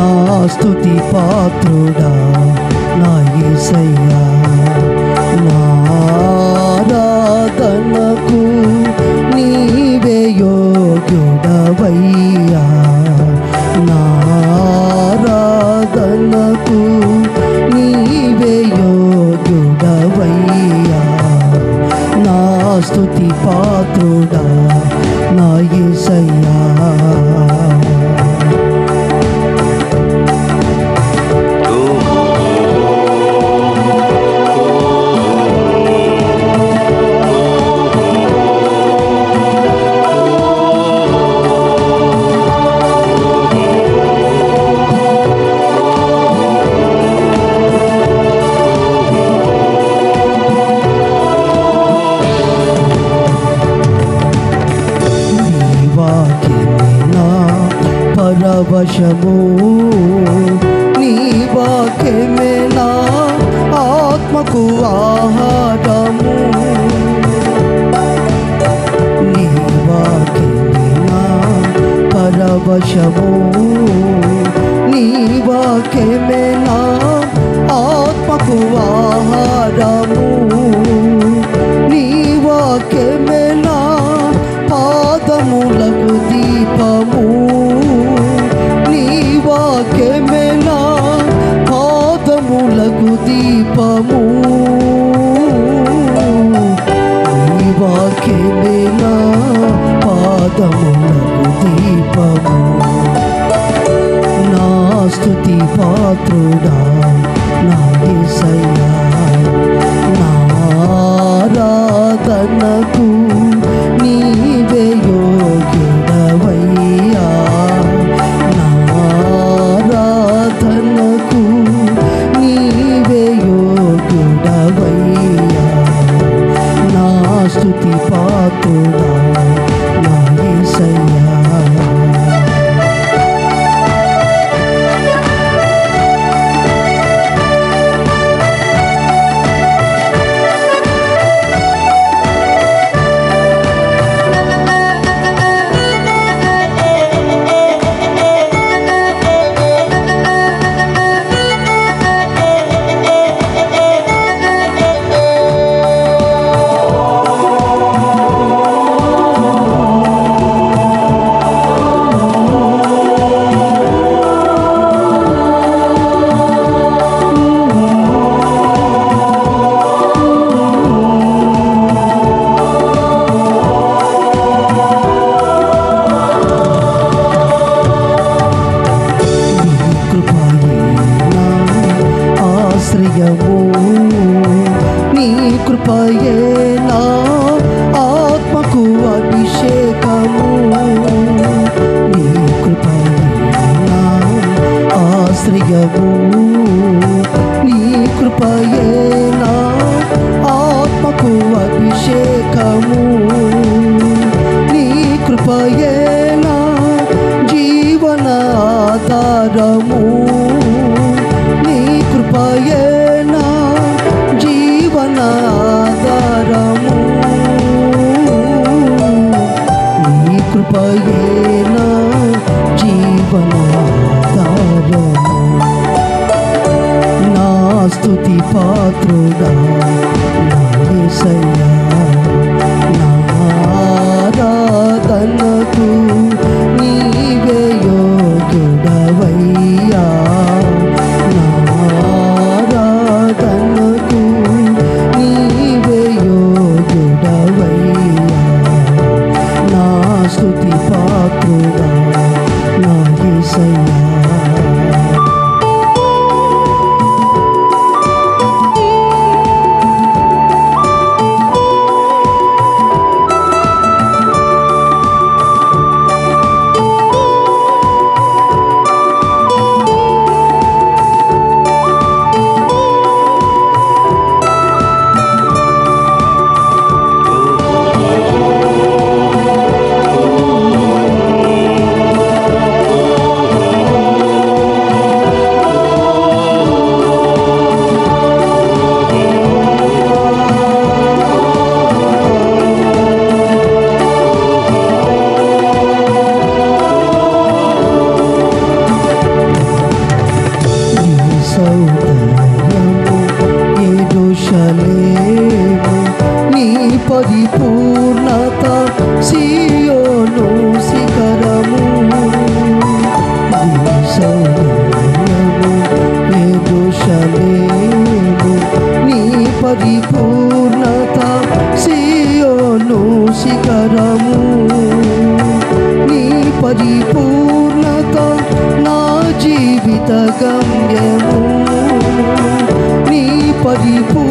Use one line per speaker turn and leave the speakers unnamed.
నా స్థుతి పాత్రుడా నా ఈసయ్యా నా పరవశము నీ వాక్యమే నా ఆత్మకు ఆహారము నీ వాక్యమే నా పరవశము నీ వాక్యమే నా ఆత్మకు ఆహారము పాదములకు దీపము. నా స్థుతి పాత్రుడా నా దిశయ్యా నారాధనకు ఆశ్రయము నీ కృపయే నా ఆత్మకు అభిషేకము. నీ కృపయే నా ఆశ్రయము. నీ కృపయే నా ఆత్మకు అభిషేకము. నీ కృపయే నా జీవన ఆధారము. పాత్రుడా పరిపూర్ణత నా జీవిత గమ్యము. నీ పరిపూర్ణ